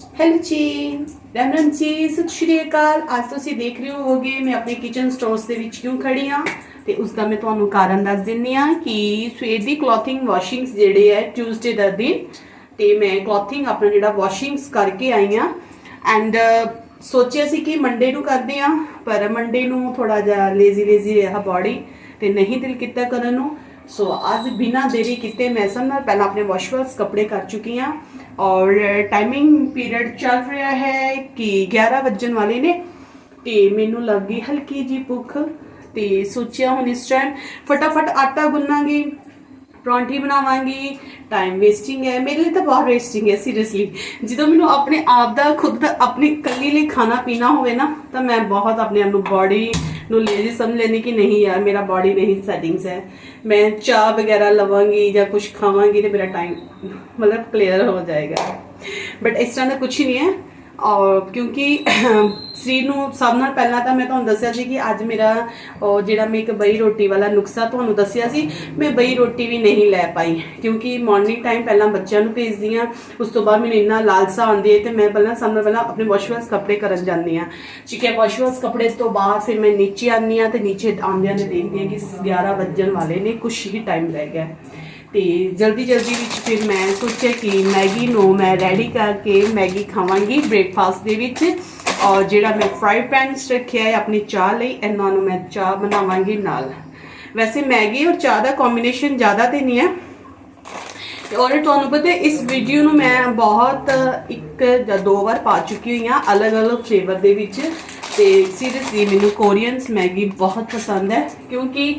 Hello ਜੀ ਰਾਮ ਰਾਮ ਜੀ, ਸਤਿ ਸ਼੍ਰੀ ਅਕਾਲ। ਅੱਜ ਤੁਸੀਂ ਦੇਖ ਰਹੇ ਹੋਗੇ ਮੈਂ ਆਪਣੇ ਕਿਚਨ ਸਟੋਰਸ ਦੇ ਵਿੱਚ ਕਿਉਂ ਖੜੀ ਆ ਤੇ ਉਸ ਦਾ ਮੈਂ ਤੁਹਾਨੂੰ ਕਾਰਨ ਦੱਸ ਦਿੰਨੀ ਆ ਕਿ ਸਵੇਰ ਦੀ ਕਲੋਥਿੰਗ ਵਾਸ਼ਿੰਗਸ ਜਿਹੜੇ ਹੈ ਟਿਊਜ਼ਡੇ ਦਾ ਦਿਨ, ਤੇ ਮੈਂ ਕਲੋਥਿੰਗ ਆਪਣਾ ਜਿਹੜਾ ਵਾਸ਼ਿੰਗਸ ਕਰਕੇ ਆਈ ਆ ਐਂਡ ਸੋਚਿਆ ਸੀ ਕਿ ਮੰਡੇ ਨੂੰ ਕਰਦੇ ਆ ਪਰ ਮੰਡੇ ਨੂੰ ਥੋੜਾ ਜਿਹਾ ਲੇਜ਼ੀ ਲੇਜ਼ੀ ਰਿਹਾ ਬਾਡੀ ਤੇ ਨਹੀਂ ਦਿਲ ਕੀਤਾ ਕਰਨ ਨੂੰ। ਸੋ ਅੱਜ ਬਿਨਾ ਦੇਰੀ ਕੀਤੇ ਮੈਂ ਸਭ ਨਾਲ ਪਹਿਲਾਂ ਆਪਣੇ ਵਾਸ਼ਵਰਸ ਕੱਪੜੇ ਕਰ ਚੁੱਕੀ ਹਾਂ ਔਰ ਟਾਈਮਿੰਗ ਪੀਰੀਅਡ ਚੱਲ ਰਿਹਾ ਹੈ ਕਿ 11 ਵੱਜਣ ਵਾਲੇ ਨੇ ਤੇ ਮੈਨੂੰ ਲੱਗੀ ਹਲਕੀ ਜੀ ਭੁੱਖ ਤੇ ਸੋਚਿਆ ਹੁਣ ਇਸ ਟਾਈਮ ਫਟਾਫਟ ਆਟਾ ਗੁੰਨਾਂਗੀ ਪਰੌਂਠੀ ਬਣਾਵਾਂਗੀ ਟਾਈਮ ਵੇਸਟਿੰਗ ਹੈ, ਮੇਰੇ ਲਈ ਤਾਂ ਬਹੁਤ ਵੇਸਟਿੰਗ ਹੈ ਸੀਰੀਅਸਲੀ ਜਦੋਂ ਮੈਨੂੰ ਆਪਣੇ ਆਪ ਦਾ, ਖੁਦ ਦਾ, ਆਪਣੀ ਕੱਲੀ ਲਈ ਖਾਣਾ ਪੀਣਾ ਹੋਵੇ ਨਾ, ਤਾਂ ਮੈਂ ਬਹੁਤ ਆਪਣੇ ਆਪ ਨੂੰ ਬਾਡੀ ਨੂੰ ਲੇਜ਼ੀ ਸਮਝ ਲੈਂਦੀ ਕਿ ਨਹੀਂ ਯਾਰ, ਮੇਰਾ ਬਾਡੀ ਨਹੀਂ ਸੈਟਿੰਗਸ ਹੈ। ਮੈਂ ਚਾਹ ਵਗੈਰਾ ਲਵਾਂਗੀ ਜਾਂ ਕੁਝ ਖਾਵਾਂਗੀ ਤੇ ਮੇਰਾ ਟਾਈਮ ਮਤਲਬ ਕਲੀਅਰ ਹੋ ਜਾਏਗਾ। ਬਟ ਇਸ ਤਰ੍ਹਾਂ ਦਾ ਕੁਝ ਨਹੀਂ ਹੈ। ਔਰ ਕਿਉਂਕਿ ਸਰੀਰ ਨੂੰ ਸਭ ਨਾਲ ਪਹਿਲਾਂ ਤਾਂ ਮੈਂ ਤੁਹਾਨੂੰ ਦੱਸਿਆ ਸੀ ਕਿ ਅੱਜ ਮੇਰਾ, ਉਹ ਜਿਹੜਾ ਮੈਂ ਇੱਕ ਬਈ ਰੋਟੀ ਵਾਲਾ ਨੁਕਸਾ ਤੁਹਾਨੂੰ ਦੱਸਿਆ ਸੀ, ਮੈਂ ਬਈ ਰੋਟੀ ਵੀ ਨਹੀਂ ਲੈ ਪਾਈ। ਕਿਉਂਕਿ ਮਾਰਨਿੰਗ ਟਾਈਮ ਪਹਿਲਾਂ ਬੱਚਿਆਂ ਨੂੰ ਭੇਜਦੀ ਆ ਉਸ ਤੋਂ ਬਾਅਦ ਮੈਨੂੰ ਇੰਨਾ ਲਾਲਸਾ ਆਉਂਦੀ ਹੈ ਤੇ ਮੈਂ ਪਹਿਲਾਂ ਸਭ ਨਾਲ ਪਹਿਲਾਂ ਆਪਣੇ ਵਾਸ਼ਵਾਸ ਕੱਪੜੇ ਕਰਨ ਜਾਂਦੀ ਆ ਠੀਕ ਹੈ ਵਾਸ਼ਵਾਸ ਕੱਪੜੇ ਤੋਂ ਬਾਅਦ ਫਿਰ ਮੈਂ ਨੀਚੇ ਆਉਂਦੀ ਆ ਤੇ ਨੀਚੇ ਆਉਂਦਿਆਂ ਨੇ ਦੇਖਦੀ ਆ ਕਿ 11 ਵੱਜਣ ਵਾਲੇ ਨੇ ਕੁਝ ਹੀ ਟਾਈਮ ਰਹਿ ਗਿਆ। ਤੇ ਜਲਦੀ ਜਲਦੀ ਵਿੱਚ ਫਿਰ ਮੈਂ ਸੋਚਿਆ ਕਿ ਮੈਗੀ ਨੂੰ ਮੈਂ ਰੈਡੀ ਕਰਕੇ ਮੈਗੀ ਖਾਵਾਂਗੀ ਬ੍ਰੇਕਫਾਸਟ ਦੇ ਵਿੱਚ। ਔਰ ਜਿਹੜਾ ਮੈਂ ਫਰਾਈ ਪੈਨਸ ਰੱਖਿਆ ਹੈ ਆਪਣੀ ਚਾਹ ਲਈ, ਇਹਨਾਂ ਨੂੰ ਮੈਂ ਚਾਹ ਬਣਾਵਾਂਗੀ ਨਾਲ। ਵੈਸੇ ਮੈਗੀ ਔਰ ਚਾਹ ਦਾ ਕੰਬੀਨੇਸ਼ਨ ਜ਼ਿਆਦਾ ਤੇ ਨਹੀਂ ਹੈ। ਔਰ ਤੁਹਾਨੂੰ ਪਤਾ ਇਸ ਵੀਡੀਓ ਨੂੰ ਮੈਂ ਬਹੁਤ ਇੱਕ ਜਾਂ ਦੋ ਵਾਰ ਪਾ ਚੁੱਕੀ ਹੋਈ ਹਾਂ ਅਲੱਗ-ਅਲੱਗ ਫਲੇਵਰ ਦੇ ਵਿੱਚ। ਤੇ ਸੀਰੀਅਸਲੀ ਮੈਨੂੰ ਕੋਰੀਅਨਸ ਮੈਗੀ ਬਹੁਤ ਪਸੰਦ ਹੈ, ਕਿਉਂਕਿ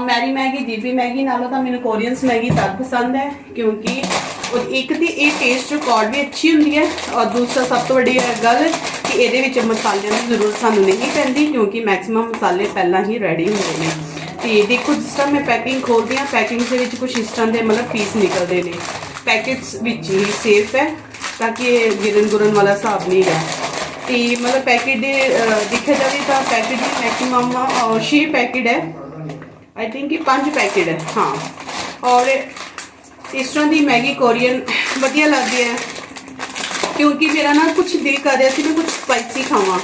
ਮੈਰੀ ਮੈਗੀ ਜੀਬੀ ਮੈਗੀ ਨਾਲੋਂ ਤਾਂ ਮੈਨੂੰ ਕੋਰੀਅਨਸ ਮੈਗੀ ਤਦ ਪਸੰਦ ਹੈ, ਕਿਉਂਕਿ ਉਹ ਇੱਕ ਤੇ ਇਹ ਟੇਸਟ ਰਿਕਾਰਡ ਵੀ ਅੱਛੀ ਹੁੰਦੀ ਹੈ, ਔਰ ਦੂਸਰਾ ਸਭ ਤੋਂ ਵੱਡੀ ਗੱਲ ਕਿ ਇਹਦੇ ਵਿੱਚ ਮਸਾਲਿਆਂ ਦੀ ਜ਼ਰੂਰਤ ਸਾਨੂੰ ਨਹੀਂ ਪੈਂਦੀ, ਕਿਉਂਕਿ ਮੈਕਸਿਮਮ ਮਸਾਲੇ ਪਹਿਲਾਂ ਹੀ ਰੈਡੀ ਹੁੰਦੇ ਨੇ। ਤੇ ਦੇਖੋ, ਜਿਸ ਤਰ੍ਹਾਂ ਮੈਂ ਪੈਕਿੰਗ ਖੋਲਦੀ ਹਾਂ ਪੈਕਿੰਗ ਦੇ ਵਿੱਚ ਕੁਝ ਇਸ ਤਰ੍ਹਾਂ ਦੇ ਮਤਲਬ ਪੀਸ ਨਿਕਲਦੇ ਨੇ। ਪੈਕੇਟਸ ਵਿੱਚ ਹੀ ਸੇਫ ਹੈ, ਤਾਂ ਕਿ ਇਹ ਗਿਰਨ ਗੁਰਨ ਵਾਲਾ ਹਿਸਾਬ ਨਹੀਂ ਹੈ। ਤੇ ਮਤਲਬ ਪੈਕੇਟ ਦੇ ਦੇਖਿਆ ਜਾਵੇ ਤਾਂ ਪੈਕੇਟ ਦੀ ਮੈਕਸਿਮਮ 6 ਪੈਕੇਟ ਹੈ। ਆਈ ਥਿੰਕ ਕਿ 5 ਪੈਕੇਟ ਹੈ, ਹਾਂ। ਔਰ ਇਸ ਤਰ੍ਹਾਂ ਦੀ ਮੈਗੀ ਕੋਰੀਅਨ ਵਧੀਆ ਲੱਗਦੀ ਹੈ। ਕਿਉਂਕਿ ਮੇਰਾ ਨਾ ਕੁਝ ਦਿਲ ਕਰ ਰਿਹਾ ਸੀ ਮੈਂ ਕੁਝ ਸਪਾਈਸੀ ਖਾਵਾਂ।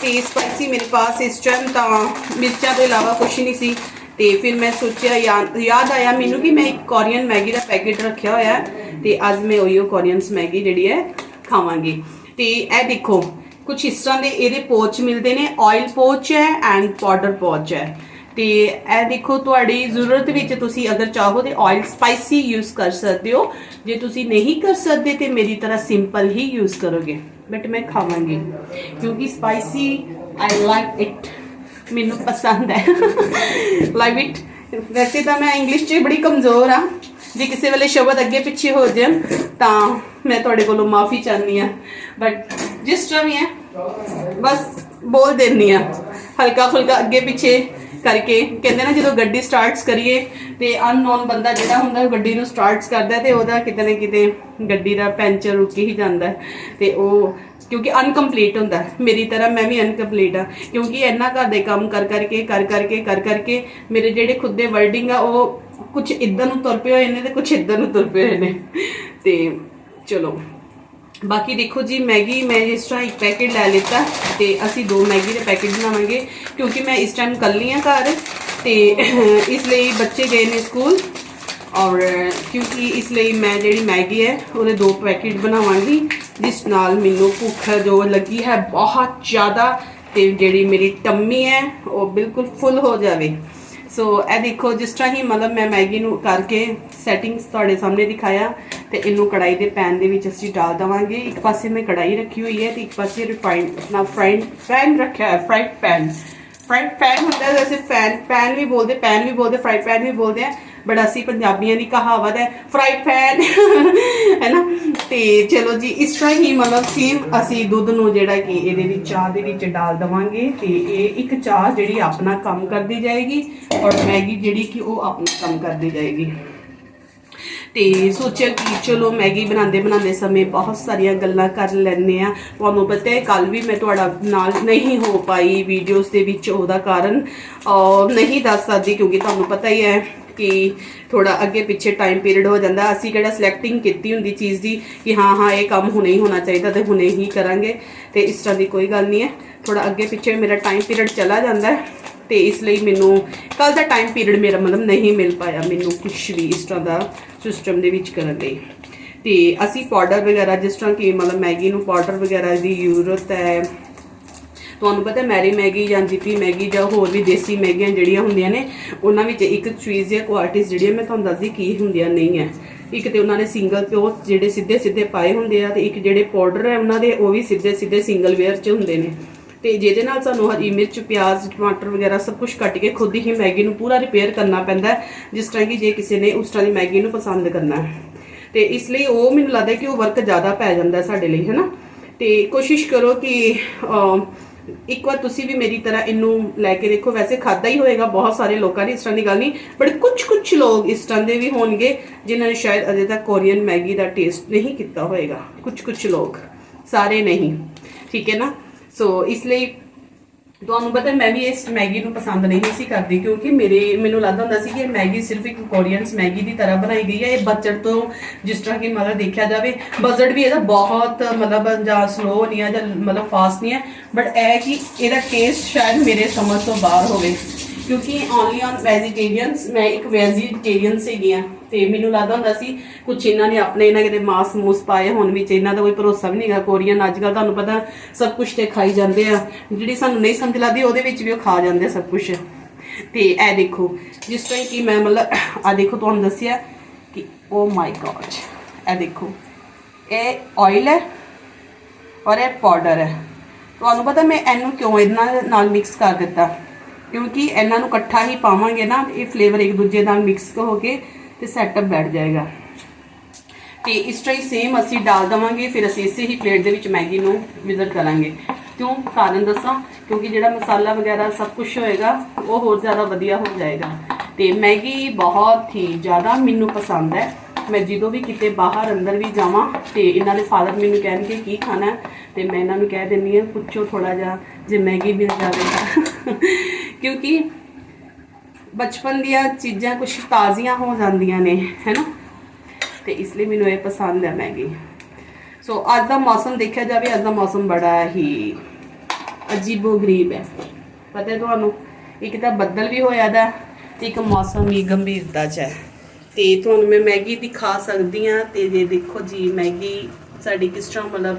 ਤੇ ਸਪਾਈਸੀ ਮੇਰੇ ਪਾਸ ਇਸ ਟਾਈਮ ਤਾਂ ਮਿਰਚਾਂ ਤੋਂ ਇਲਾਵਾ ਕੁਝ ਨਹੀਂ ਸੀ। ਤੇ ਫਿਰ ਮੈਂ ਸੋਚਿਆ ਯਾ- ਯਾਦ ਆਇਆ ਮੈਨੂੰ ਕਿ ਮੈਂ ਇੱਕ ਕੋਰੀਅਨ ਮੈਗੀ ਦਾ ਪੈਕੇਟ ਰੱਖਿਆ ਹੋਇਆ ਹੈ। ਤੇ ਅੱਜ ਮੈਂ ਉਹੀਓ ਕੋਰੀਅਨਸ ਮੈਗੀ ਜਿਹੜੀ ਹੈ, ਖਾਵਾਂਗੀ। ਤੇ ਇਹ ਦੇਖੋ ਕੁਝ ਇਸ ਤਰ੍ਹਾਂ ਦੇ ਇਹਦੇ ਪੋਚ ਮਿਲਦੇ ਨੇ ਆਇਲ ਪੋਚ ਹੈ ਐਂਡ ਪਾਊਡਰ ਪੋਚ ਹੈ। ਤੇ ਇਹ ਦੇਖੋ ਤੁਹਾਡੀ ਜ਼ਰੂਰਤ ਵਿੱਚ ਤੁਸੀਂ ਅਗਰ ਚਾਹੋ ਤੇ ਆਇਲ ਸਪਾਈਸੀ ਯੂਜ਼ ਕਰ ਸਕਦੇ ਹੋ। ਜੇ ਤੁਸੀਂ ਨਹੀਂ ਕਰ ਸਕਦੇ ਤੇ ਮੇਰੀ ਤਰ੍ਹਾਂ ਸਿੰਪਲ ਹੀ ਯੂਜ਼ ਕਰੋਗੇ। ਬਟ ਮੈਂ ਖਾਵਾਂਗੀ, ਕਿਉਂਕਿ ਸਪਾਈਸੀ ਆਈ ਲਾਈਕ ਇਟ ਮੈਨੂੰ ਪਸੰਦ ਹੈ। ਲਾਈਕ ਇਟ ਵੈਸੇ ਤਾਂ ਮੈਂ ਇੰਗਲਿਸ਼ 'ਚ ਬੜੀ ਕਮਜ਼ੋਰ ਆ ਜੇ ਕਿਸੇ ਵੇਲੇ ਸ਼ਬਦ ਅੱਗੇ ਪਿੱਛੇ ਹੋ ਜਾਣ, ਤਾਂ ਮੈਂ ਤੁਹਾਡੇ ਕੋਲੋਂ ਮਾਫੀ ਚਾਹਨੀ ਆ ਬਟ ਜਿਸ ਤਰ੍ਹਾਂ ਵੀ ਹੈ ਬਸ ਬੋਲ ਦਿੰਨੀ ਆ ਹਲਕਾ ਫੁਲਕਾ ਅੱਗੇ ਪਿੱਛੇ ਕਰਕੇ। ਕਹਿੰਦੇ ਨਾ ਜਦੋਂ ਗੱਡੀ ਸਟਾਰਟਸ ਕਰੀਏ, ਤੇ ਅਨਨੋਨ ਬੰਦਾ ਜਿਹੜਾ ਹੁੰਦਾ, ਉਹ ਗੱਡੀ ਨੂੰ ਸਟਾਰਟਸ ਕਰਦਾ ਤੇ ਉਹਦਾ ਕਿਤੇ ਨਾ ਕਿਤੇ ਗੱਡੀ ਦਾ ਪੈਂਚਰ ਰੁਕ ਹੀ ਜਾਂਦਾ ਹੈ। ਤੇ ਉਹ ਕਿਉਂਕਿ ਅਨਕੰਪਲੀਟ ਹੁੰਦਾ ਮੇਰੀ ਤਰ੍ਹਾਂ ਮੈਂ ਵੀ ਅਨਕੰਪਲੀਟ ਆ ਕਿਉਂਕਿ ਇੰਨਾ ਘਰ ਦੇ ਕੰਮ ਕਰ ਕਰਕੇ ਕਰ ਕਰਕੇ ਕਰ ਕਰਕੇ ਮੇਰੇ ਜਿਹੜੇ ਖੁਦ ਦੇ ਵਰਡਿੰਗ ਆ, ਉਹ ਕੁਝ ਇਦਾਂ ਨੂੰ ਤੁਰ ਪਏ ਹੋਏ ਨੇ ਤੇ ਕੁਝ ਇਦਾਂ ਨੂੰ ਤੁਰ ਪਏ ਹੋਏ ਨੇ। ਤੇ ਚਲੋ। ਬਾਕੀ ਦੇਖੋ ਜੀ, ਮੈਗੀ, ਮੈਂ ਇਸ ਤਰ੍ਹਾਂ ਇੱਕ ਪੈਕੇਟ ਲੈ ਲਿੱਤਾ ਤੇ ਅਸੀਂ ਦੋ ਮੈਗੀ ਦੇ ਪੈਕੇਟ ਬਣਾਵਾਂਗੇ ਕਿਉਂਕਿ ਮੈਂ ਇਸ ਟਾਈਮ ਇਕੱਲੀ ਹਾਂ ਘਰ ਤੇ ਇਸ ਲਈ ਬੱਚੇ ਗਏ ਨੇ ਸਕੂਲ ਔਰ ਕਿਉਂਕਿ ਇਸ ਲਈ ਮੈਂ ਜਿਹੜੀ ਮੈਗੀ ਹੈ ਉਹਦੇ ਦੋ ਪੈਕੇਟ ਬਣਾਵਾਂਗੀ, ਜਿਸ ਨਾਲ ਮੈਨੂੰ ਭੁੱਖ ਜੋ ਲੱਗੀ ਹੈ ਬਹੁਤ ਜ਼ਿਆਦਾ ਤੇ ਜਿਹੜੀ ਮੇਰੀ ਟੰਮੀ ਹੈ, ਉਹ ਬਿਲਕੁਲ ਫੁੱਲ ਹੋ ਜਾਵੇ। ਸੋ ਇਹ ਦੇਖੋ, ਜਿਸ ਤਰ੍ਹਾਂ ਹੀ ਮਤਲਬ ਮੈਂ ਮੈਗੀ ਨੂੰ ਕਰਕੇ ਸੈਟਿੰਗਸ ਤੁਹਾਡੇ ਸਾਹਮਣੇ ਦਿਖਾਇਆ ਤੇ ਇਹਨੂੰ ਕੜਾਈ ਦੇ ਪੈਨ ਦੇ ਵਿੱਚ ਅਸੀਂ ਡਾਲ ਦਵਾਂਗੇ। ਇੱਕ ਪਾਸੇ ਮੈਂ ਕੜਾਈ ਰੱਖੀ ਹੋਈ ਹੈ ਤੇ ਇੱਕ ਪਾਸੇ ਰਿਫਾਈਨਡ ਆਪਣਾ ਫਰਾਈਡ ਪੈਨ ਰੱਖਿਆ ਹੈ ਫਰਾਈਡ ਪੈਨ ਫਰਾਈਡ ਪੈਨ ਹੁੰਦਾ ਹੈ, ਵੈਸੇ ਫੈਨ ਪੈਨ ਵੀ ਬੋਲਦੇ ਪੈਨ ਵੀ ਬੋਲਦੇ ਫਰਾਈਡ ਪੈਨ ਵੀ ਬੋਲਦੇ ਆ। ਬਟ ਅਸੀਂ ਪੰਜਾਬੀਆਂ ਦੀ ਕਹਾਵਤ ਹੈ ਫਰਾਈ ਪੈਨ ਹੈ ਨਾ ਤੇ ਚਲੋ ਜੀ, ਇਸ ਤਰ੍ਹਾਂ ਹੀ ਮਤਲਬ ਸੇਮ ਅਸੀਂ ਦੁੱਧ ਨੂੰ ਜਿਹੜਾ ਕਿ ਇਹਦੇ ਵਿੱਚ, ਚਾਹ ਦੇ ਵਿੱਚ ਡਾਲ ਦਵਾਂਗੇ ਤੇ ਇਹ ਇੱਕ ਚਾਹ ਜਿਹੜੀ ਆਪਣਾ ਕੰਮ ਕਰਦੀ ਜਾਏਗੀ ਔਰ ਮੈਗੀ ਜਿਹੜੀ ਕਿ ਉਹ ਆਪਣਾ ਕੰਮ ਕਰਦੀ ਜਾਏਗੀ। ਤੇ ਸੋਚਿਆ ਕਿ ਚਲੋ ਮੈਗੀ ਬਣਾਉਂਦੇ ਬਣਾਉਂਦੇ ਸਮੇਂ ਬਹੁਤ ਸਾਰੀਆਂ ਗੱਲਾਂ ਕਰ ਲੈਂਦੇ ਆ ਤੁਹਾਨੂੰ ਪਤਾ ਹੈ ਕੱਲ ਵੀ ਮੈਂ ਤੁਹਾਡਾ ਨਾਲ ਨਹੀਂ ਹੋ ਪਾਈ ਵੀਡੀਓਜ਼ ਦੇ ਵਿੱਚ ਉਹਦਾ ਕਾਰਨ। ਨਹੀਂ ਦੱਸ ਸਕਦੀ ਕਿਉਂਕਿ ਤੁਹਾਨੂੰ ਪਤਾ ਹੀ ਹੈ ਕਿ ਥੋੜਾ ਅੱਗੇ ਪਿੱਛੇ ਟਾਈਮ ਪੀਰੀਅਡ ਹੋ ਜਾਂਦਾ। ਅਸੀਂ ਕਿਹੜਾ ਸਿਲੈਕਟਿੰਗ ਕੀਤੀ ਹੁੰਦੀ ਚੀਜ਼ ਦੀ ਕਿ ਹਾਂ ਹਾਂ, ਇਹ ਕੰਮ ਹੁਣੇ ਹੀ ਹੋਣਾ ਚਾਹੀਦਾ ਤੇ ਹੁਣੇ ਹੀ ਕਰਾਂਗੇ ਤੇ ਇਸ ਤਰ੍ਹਾਂ ਦੀ ਕੋਈ ਗੱਲ ਨਹੀਂ ਹੈ। ਥੋੜਾ ਅੱਗੇ ਪਿੱਛੇ ਮੇਰਾ ਟਾਈਮ ਪੀਰੀਅਡ ਚਲਾ ਜਾਂਦਾ ਹੈ ਤੇ ਇਸ ਲਈ ਮੈਨੂੰ ਕੱਲ ਦਾ ਟਾਈਮ ਪੀਰੀਅਡ ਮੇਰਾ ਮਤਲਬ ਨਹੀਂ ਮਿਲ ਪਾਇਆ ਮੈਨੂੰ ਕੁਝ ਵੀ ਇਸ ਤਰ੍ਹਾਂ ਦਾ ਸਿਸਟਮ ਦੇ ਵਿੱਚ ਕਰਨ ਲਈ। ਤੇ ਅਸੀਂ ਪਾਊਡਰ ਵਗੈਰਾ ਜਿਸ ਤਰ੍ਹਾਂ ਕਿ ਮਤਲਬ ਮੈਗੀ ਨੂੰ ਪਾਊਡਰ ਵਗੈਰਾ ਦੀ ਜ਼ਰੂਰਤ ਹੈ ਤੁਹਾਨੂੰ ਪਤਾ ਮੈਰੀ ਮੈਗੀ ਜਾਂ ਜੀਪੀ ਮੈਗੀ ਜਾਂ ਹੋਰ ਵੀ ਦੇਸੀ ਮੈਗੀਆਂ ਜਿਹੜੀਆਂ ਹੁੰਦੀਆਂ ਨੇ, ਉਹਨਾਂ ਵਿੱਚ ਇੱਕ ਚੀਜ਼ ਜਾਂ ਕੁਆਲਿਟੀਜ਼ ਜਿਹੜੀਆਂ, ਮੈਂ ਤੁਹਾਨੂੰ ਦੱਸਦੀ ਕੀ ਹੁੰਦੀਆਂ ਨਹੀਂ ਹੈ। ਇੱਕ ਤੇ ਉਹਨਾਂ ਨੇ ਸਿੰਗਲ ਪਿਓ ਜਿਹੜੇ ਸਿੱਧੇ ਸਿੱਧੇ ਪਾਏ ਹੁੰਦੇ ਆ, ਤੇ ਇੱਕ ਜਿਹੜੇ ਪਾਊਡਰ ਹੈ ਉਹਨਾਂ ਦੇ, ਉਹ ਵੀ ਸਿੱਧੇ ਸਿੱਧੇ ਸਿੰਗਲ ਵੇਅਰ 'ਚ ਹੁੰਦੇ ਨੇ। ਤੇ ਜਿਹਦੇ ਨਾਲ ਸਾਨੂੰ ਹਰੀ ਮਿਰਚ ਪਿਆਜ਼, ਟਮਾਟਰ ਵਗੈਰਾ ਸਭ ਕੁਝ ਕੱਟ ਕੇ ਖੁਦ ਹੀ ਮੈਗੀ ਨੂੰ ਪੂਰਾ ਰਿਪੇਅਰ ਕਰਨਾ ਪੈਂਦਾ ਜਿਸ ਤਰ੍ਹਾਂ ਕਿ ਜੇ ਕਿਸੇ ਨੇ ਉਸ ਤਰ੍ਹਾਂ ਦੀ ਮੈਗੀ ਨੂੰ ਪਸੰਦ ਕਰਨਾ ਹੈ। ਤੇ ਇਸ ਲਈ ਉਹ ਮੈਨੂੰ ਲੱਗਦਾ ਕਿ ਉਹ ਵਰਕ ਜ਼ਿਆਦਾ ਪੈ ਜਾਂਦਾ ਸਾਡੇ ਲਈ, ਹੈਨਾ? ਤੇ ਕੋਸ਼ਿਸ਼ ਕਰੋ ਕਿ ਇੱਕ ਵਾਰ ਤੁਸੀਂ ਵੀ ਮੇਰੀ ਤਰ੍ਹਾਂ ਇਹਨੂੰ ਲੈ ਕੇ ਦੇਖੋ। ਵੈਸੇ ਖਾਦਾ ਹੀ ਹੋਏਗਾ, ਬਹੁਤ ਸਾਰੇ ਲੋਕਾਂ ਨੇ ਇਸ ਤਰ੍ਹਾਂ ਦੀ ਗੱਲ ਨਹੀਂ ਬਟ ਕੁਝ ਕੁਝ ਲੋਕ ਇਸ ਤਰ੍ਹਾਂ ਦੇ ਵੀ ਹੋਣਗੇ ਜਿਨ੍ਹਾਂ ਨੇ ਸ਼ਾਇਦ ਅਜੇ ਤੱਕ ਕੋਰੀਅਨ ਮੈਗੀ ਦਾ ਟੇਸਟ ਨਹੀਂ ਕੀਤਾ ਹੋਏਗਾ। ਕੁਝ ਕੁਝ ਲੋਕ, ਸਾਰੇ ਨਹੀਂ। ਠੀਕ ਹੈ ਨਾ? ਸੋ ਇਸ ਲਈ ਤੁਹਾਨੂੰ ਪਤਾ ਮੈਂ ਵੀ ਇਸ ਮੈਗੀ ਨੂੰ ਪਸੰਦ ਨਹੀਂ ਸੀ ਕਰਦੀ ਕਿਉਂਕਿ ਮੇਰੇ, ਮੈਨੂੰ ਲੱਗਦਾ ਹੁੰਦਾ ਸੀ ਕਿ ਇਹ ਮੈਗੀ ਸਿਰਫ ਇੱਕ ਕੋਰੀਅਨਸ ਮੈਗੀ ਦੀ ਤਰ੍ਹਾਂ ਬਣਾਈ ਗਈ ਹੈ, ਇਹ ਬਜਟ ਤੋਂ ਜਿਸ ਤਰ੍ਹਾਂ ਕਿ ਮਤਲਬ ਦੇਖਿਆ ਜਾਵੇ, ਬਜਟ ਵੀ ਇਹਦਾ ਬਹੁਤ ਮਤਲਬ ਜਾਂ ਸਲੋ ਨਹੀਂ ਹੈ ਜਾਂ ਮਤਲਬ ਫਾਸਟ ਨਹੀਂ ਹੈ ਬਟ ਇਹ ਕਿ ਇਹਦਾ ਟੇਸਟ ਸ਼ਾਇਦ ਮੇਰੇ ਸਮਝ ਤੋਂ ਬਾਹਰ ਹੋਵੇ, ਕਿਉਂਕਿ ਓਨਲੀ ਔਨ ਵੈਜੀਟੇਰੀਅਨਸ ਮੈਂ ਇੱਕ ਵੈਜੀਟੇਰੀਅਨ ਸੀਗੀ ਆ ਤੇ ਮੈਨੂੰ ਲੱਗਦਾ ਹੁੰਦਾ ਸੀ ਕੁਝ ਇਹਨਾਂ ਨੇ ਆਪਣੇ ਇਹਨਾਂ ਕਿਤੇ ਮਾਸ ਮੂਸ ਪਾਏ, ਹੁਣ ਵਿੱਚ ਇਹਨਾਂ ਦਾ ਕੋਈ ਭਰੋਸਾ ਵੀ ਨਹੀਂਗਾ ਕੋਰੀਅਨ, ਅੱਜ ਕੱਲ ਤੁਹਾਨੂੰ ਪਤਾ ਸਭ ਕੁਝ ਤੇ ਖਾਈ ਜਾਂਦੇ ਆ। ਜਿਹੜੀ ਸਾਨੂੰ ਨਹੀਂ ਸਮਝ ਲੱਗਦੀ, ਉਹਦੇ ਵਿੱਚ ਵੀ ਉਹ ਖਾ ਜਾਂਦੇ ਸਭ ਕੁਝ ਤੇ ਇਹ ਦੇਖੋ, ਜਿਸ ਤਰ੍ਹਾਂ ਕਿ ਮੈਂ ਮਤਲਬ ਆ ਦੇਖੋ ਤੁਹਾਨੂੰ ਦੱਸਿਆ ਕਿ ਓ ਮਾਈ ਗॉड ਇਹ ਦੇਖੋ, ਇਹ ਆਇਲ ਹੈ ਔਰ ਇਹ ਪਾਊਡਰ ਹੈ। ਤੁਹਾਨੂੰ ਪਤਾ ਮੈਂ ਇਹਨੂੰ ਕਿਉਂ ਇਹਨਾਂ ਨਾਲ ਮਿਕਸ ਕਰ ਦਿੱਤਾ? ਕਿਉਂਕਿ ਇਹਨਾਂ ਨੂੰ ਇਕੱਠਾ ਹੀ ਪਾਵਾਂਗੇ ਨਾ, ਇਹ ਫਲੇਵਰ ਇੱਕ ਦੂਜੇ ਨਾਲ ਮਿਕਸ ਹੋ ਕੇ ਤੇ ਸੈਟਅਪ ਬੈਠ ਜਾਏਗਾ। ਤੇ ਇਸ ਤਰ੍ਹਾਂ ਹੀ ਸੇਮ ਅਸੀਂ ਡਾਲ ਦਵਾਂਗੇ, ਫਿਰ ਅਸੀਂ ਇਸੇ ਹੀ ਪਲੇਟ ਦੇ ਵਿੱਚ ਮੈਗੀ ਨੂੰ ਵਿਜ਼ਿਟ ਕਰਾਂਗੇ। ਕਿਉਂ? ਕਾਰਨ ਦੱਸਾਂ, ਕਿਉਂਕਿ ਜਿਹੜਾ ਮਸਾਲਾ ਵਗੈਰਾ ਸਭ ਕੁਝ ਹੋਏਗਾ, ਉਹ ਹੋਰ ਜ਼ਿਆਦਾ ਵਧੀਆ ਹੋ ਜਾਏਗਾ। ਤੇ ਮੈਗੀ ਬਹੁਤ ਹੀ ਜ਼ਿਆਦਾ ਮੈਨੂੰ ਪਸੰਦ ਹੈ। ਮੈਂ ਜਦੋਂ ਵੀ ਕਿਤੇ ਬਾਹਰ ਅੰਦਰ ਵੀ ਜਾਵਾਂ, ਤੇ ਇਹਨਾਂ ਦੇ ਫਾਦਰ ਮੈਨੂੰ ਕਹਿਣਗੇ, ਕੀ ਖਾਣਾ ਹੈ? ਤੇ ਮੈਂ ਇਹਨਾਂ ਨੂੰ ਕਹਿ ਦਿੰਦੀ ਹਾਂ, ਪੁੱਛੋ ਥੋੜਾ ਜਿਹਾ, ਜੇ ਮੈਗੀ ਮਿਲ ਜਾਵੇਗਾ। ਕਿਉਂਕਿ ਬਚਪਨ ਦੀਆਂ ਚੀਜ਼ਾਂ ਕੁਝ ਤਾਜ਼ੀਆਂ ਹੋ ਜਾਂਦੀਆਂ ਨੇ, ਹੈਨਾ? ਤੇ ਇਸ ਲਈ ਮੈਨੂੰ ਇਹ ਪਸੰਦ ਹੈ ਮੈਗੀ। ਸੋ ਅੱਜ ਦਾ ਮੌਸਮ ਦੇਖਿਆ ਜਾਵੇ, ਅੱਜ ਦਾ ਮੌਸਮ ਬੜਾ ਹੀ ਅਜੀਬੋ ਗਰੀਬ ਹੈ। ਪਤਾ ਤੁਹਾਨੂੰ, ਇੱਕ ਤਾਂ ਬੱਦਲ ਵੀ ਹੋਇਆ ਦਾ, ਤੇ ਇੱਕ ਮੌਸਮ ਵੀ ਗੰਭੀਰਤਾ 'ਚ ਹੈ। ਤੇ ਤੁਹਾਨੂੰ ਮੈਂ ਮੈਗੀ ਦਿਖਾ ਸਕਦੀ ਆ ਤੇ ਜੇ ਦੇਖੋ ਜੀ, ਮੈਗੀ ਸਾਡੀ ਕਿਸ ਤਰ੍ਹਾਂ ਮਤਲਬ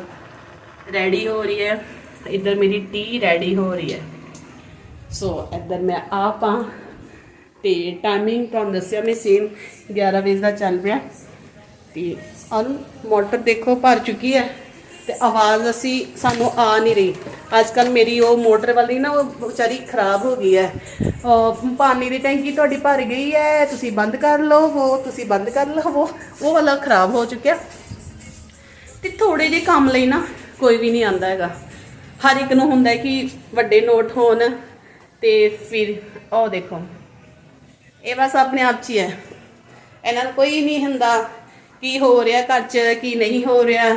ਰੈਡੀ ਹੋ ਰਹੀ ਹੈ। ਇੱਧਰ ਮੇਰੀ ਟੀ ਰੈਡੀ ਹੋ ਰਹੀ ਹੈ। ਸੋ ਇੱਧਰ ਮੈਂ ਆਪ ਆ ਤੇ ਟਾਈਮਿੰਗ ਤੁਹਾਨੂੰ ਦੱਸਿਆ ਮੈਂ ਸੇਮ 11 ਵਜੇ ਦਾ ਚੱਲ ਪਿਆ। ਤੇ ਔਰ ਮੋਟਰ ਦੇਖੋ ਭਰ ਚੁੱਕੀ ਹੈ ਤੇ ਆਵਾਜ਼ ਅਸੀਂ ਸਾਨੂੰ ਆ ਨਹੀਂ ਰਹੀ। ਅੱਜ ਕੱਲ ਮੇਰੀ ਉਹ ਮੋਟਰ ਵਾਲੀ ਨਾ, ਉਹ ਵਿਚਾਰੀ ਖਰਾਬ ਹੋ ਗਈ ਹੈ। ਪਾਣੀ ਦੀ ਟੈਂਕੀ ਤੁਹਾਡੀ ਭਰ ਗਈ ਹੈ, ਤੁਸੀਂ ਬੰਦ ਕਰ ਲਓ ਉਹ ਤੁਸੀਂ ਬੰਦ ਕਰ ਲਵੋ। ਉਹ ਵਾਲਾ ਖਰਾਬ ਹੋ ਚੁੱਕਿਆ। ਤੇ ਥੋੜੇ ਜਿਹੇ ਕੰਮ ਲਈ ਨਾ ਕੋਈ ਵੀ ਨਹੀਂ ਆਂਦਾ ਹੈਗਾ। ਹਰ ਇੱਕ ਨੂੰ ਹੁੰਦਾ ਕਿ ਵੱਡੇ ਨੋਟ ਹੋਣ ਤੇ ਫਿਰ ਉਹ ਦੇਖੋ। ਇਹ ਬਸ ਆਪਣੇ ਆਪ 'ਚ ਹੀ ਹੈ। ਇਹਨਾਂ ਨੂੰ ਕੋਈ ਨਹੀਂ ਹੁੰਦਾ ਕੀ ਹੋ ਰਿਹਾ ਘਰ 'ਚ, ਕੀ ਨਹੀਂ ਹੋ ਰਿਹਾ,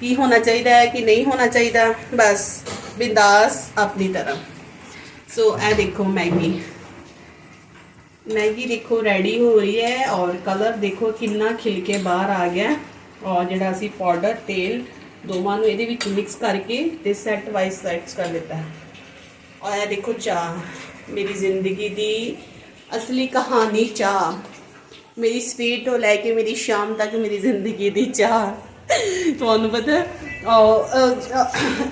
ਕੀ ਹੋਣਾ ਚਾਹੀਦਾ ਹੈ ਕੀ ਨਹੀਂ ਹੋਣਾ ਚਾਹੀਦਾ। ਬਸ ਬਿੰਦਾਸ ਆਪਣੀ ਤਰ੍ਹਾਂ। ਸੋ ਇਹ ਦੇਖੋ ਮੈਗੀ। ਮੈਗੀ ਦੇਖੋ ਰੈਡੀ ਹੋ ਰਹੀ ਹੈ ਔਰ ਕਲਰ ਦੇਖੋ ਕਿੰਨਾ ਖਿਲ ਕੇ ਬਾਹਰ ਆ ਗਿਆ। ਔਰ ਜਿਹੜਾ ਅਸੀਂ ਪਾਊਡਰ ਤੇਲ ਦੋਵਾਂ ਨੂੰ ਇਹਦੇ ਵਿੱਚ ਮਿਕਸ ਕਰਕੇ ਤੇ ਸੈੱਟ ਵਾਈਜ਼ ਸੈਟਸ ਕਰ ਦਿੱਤਾ। ਔਰ ਇਹ ਦੇਖੋ ਚਾਹ। ਮੇਰੀ ਜ਼ਿੰਦਗੀ ਦੀ ਅਸਲੀ ਕਹਾਣੀ ਚਾਹ। ਮੇਰੀ ਸਵੇਰ ਤੋਂ ਲੈ ਕੇ ਮੇਰੀ ਸ਼ਾਮ ਤੱਕ ਮੇਰੀ ਜ਼ਿੰਦਗੀ ਦੀ ਚਾਹ। ਤੁਹਾਨੂੰ ਪਤਾ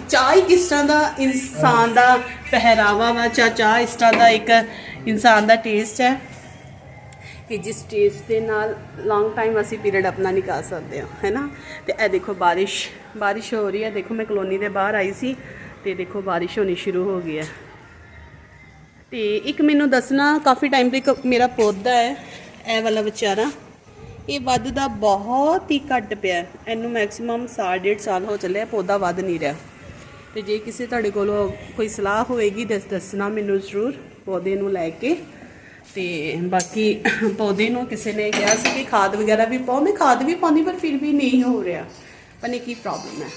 ਚਾਹ ਹੀ ਕਿਸ ਤਰ੍ਹਾਂ ਦਾ ਇਨਸਾਨ ਦਾ ਪਹਿਰਾਵਾ ਵਾ, ਚਾਹ ਚਾਹ ਇਸ ਤਰ੍ਹਾਂ ਦਾ ਇੱਕ ਇਨਸਾਨ ਦਾ ਟੇਸਟ ਹੈ ਕਿ ਜਿਸ ਟੇਸਟ ਦੇ ਨਾਲ ਲੌਂਗ ਟਾਈਮ ਅਸੀਂ ਪੀਰੀਅਡ ਆਪਣਾ ਨਿਕਾਲ ਸਕਦੇ ਹਾਂ, ਹੈ ਨਾ? ਤੇ ਇਹ ਦੇਖੋ ਬਾਰਿਸ਼ ਬਾਰਿਸ਼ ਹੋ ਰਹੀ ਹੈ। ਦੇਖੋ ਮੈਂ ਕਲੋਨੀ ਦੇ ਬਾਹਰ ਆਈ ਸੀ ਤੇ ਦੇਖੋ ਬਾਰਿਸ਼ ਹੋਣੀ ਸ਼ੁਰੂ ਹੋ ਗਈ ਹੈ। ਤੇ ਇੱਕ ਮੈਨੂੰ ਦੱਸਣਾ, ਕਾਫੀ ਟਾਈਮ ਤੋਂ ਇੱਕ ਮੇਰਾ ਪੌਦਾ ਹੈ, ਇਹ ਵਾਲਾ ਵਿਚਾਰਾ। ਇਹ ਵੱਧਦਾ ਬਹੁਤ ਹੀ ਘੱਟ ਪਿਆ ਇਹਨੂੰ ਮੈਕਸਿਮਮ ਸਾਲ, ਡੇਢ ਸਾਲ ਹੋ ਚੱਲਿਆ ਪੌਦਾ ਵੱਧ ਨਹੀਂ ਰਿਹਾ। ਤੇ ਜੇ ਕਿਸੇ ਤੁਹਾਡੇ ਕੋਲੋਂ ਕੋਈ ਸਲਾਹ ਹੋਏਗੀ, ਦੱਸ ਦੱਸਣਾ ਮੈਨੂੰ ਜ਼ਰੂਰ, ਪੌਦੇ ਨੂੰ ਲੈ ਕੇ। ਤੇ ਬਾਕੀ ਪੌਦੇ ਨੂੰ ਕਿਸੇ ਨੇ ਕਿਹਾ ਸੀ ਕਿ ਖਾਦ ਵਗੈਰਾ ਵੀ ਪਾਓ। ਮੈਂ ਖਾਦ ਵੀ ਪਾਉਂਦੀ, ਪਰ ਫਿਰ ਵੀ ਨਹੀਂ ਹੋ ਰਿਹਾ। ਪਤਾ ਨਹੀਂ ਕੀ ਪ੍ਰੋਬਲਮ ਹੈ।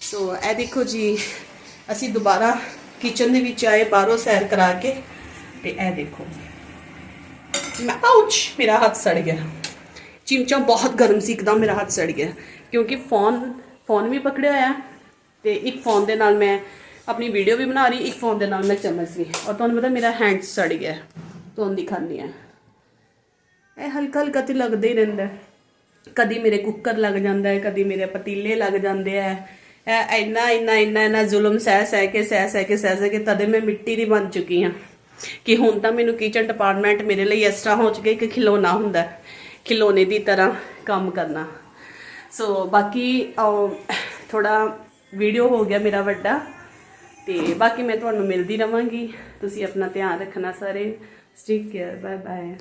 ਸੋ ਇਹ ਦੇਖੋ ਜੀ, ਅਸੀਂ ਦੁਬਾਰਾ ਕਿਚਨ ਦੇ ਵਿੱਚ ਆਏ, ਬਾਹਰੋਂ ਸੈਰ ਕਰਾ ਕੇ। ਤੇ ਇਹ ਦੇਖੋ। ਮੈਂ ਆਉਚ ਮੇਰਾ ਹੱਥ ਸੜ ਗਿਆ। ਚਿਮਚਾ ਬਹੁਤ ਗਰਮ ਸੀ, ਇੱਕਦਮ ਮੇਰਾ ਹੱਥ ਸੜ ਗਿਆ। ਕਿਉਂਕਿ ਫੋਨ ਫੋਨ ਵੀ ਪਕੜਿਆ ਹੋਇਆ। ਤੇ ਇੱਕ ਫੋਨ ਦੇ ਨਾਲ ਮੈਂ ਆਪਣੀ ਵੀਡੀਓ ਵੀ ਬਣਾ ਰਹੀ, ਇੱਕ ਫੋਨ ਦੇ ਨਾਲ ਮੈਂ ਚਮਚ ਵੀ। ਔਰ ਤੁਹਾਨੂੰ ਪਤਾ ਮੇਰਾ ਹੈਂਡ ਸੜ ਗਿਆ। ਤੁਹਾਨੂੰ ਦਿਖਾਉਂਦੀ ਆ ਇਹ ਹਲਕਾ ਹਲਕਾ ਤੇ ਲੱਗਦਾ ਹੀ ਰਹਿੰਦਾ। ਕਦੀ ਮੇਰੇ ਕੁੱਕਰ ਲੱਗ ਜਾਂਦਾ ਹੈ, ਕਦੀ ਮੇਰੇ ਪਤੀਲੇ ਲੱਗ ਜਾਂਦੇ ਆ ਇੰਨਾ ਇੰਨਾ ਇੰਨਾ ਇੰਨਾ ਜ਼ੁਲਮ ਸਹਿ ਸਹਿ ਕੇ, ਸਹਿ ਸਹਿ ਕੇ, ਸਹਿ ਸਹਿ ਕੇ ਤਦੇ ਮੈਂ ਮਿੱਟੀ ਦੀ ਬਣ ਚੁੱਕੀ ਹਾਂ। ਕਿ ਹੁਣ ਤਾਂ ਮੈਨੂੰ ਕਿਚਨ ਡਿਪਾਰਟਮੈਂਟ ਮੇਰੇ ਲਈ ਇਸ ਤਰ੍ਹਾਂ ਹੋ ਚੁੱਕਿਆ ਇੱਕ ਖਿਲੌਣਾ ਹੁੰਦਾ ਹੈ। ਖਿਲੌਣੇ ਦੀ ਤਰ੍ਹਾਂ ਕੰਮ ਕਰਨਾ। ਸੋ ਬਾਕੀ ਥੋੜਾ ਵੀਡੀਓ ਹੋ ਗਿਆ ਮੇਰਾ ਵੱਡਾ, ਤੇ ਬਾਕੀ ਮੈਂ ਤੁਹਾਨੂੰ ਮਿਲਦੀ ਰਵਾਂਗੀ। ਤੁਸੀਂ ਆਪਣਾ ਧਿਆਨ ਰੱਖਣਾ ਸਾਰੇ। Stake care bye bye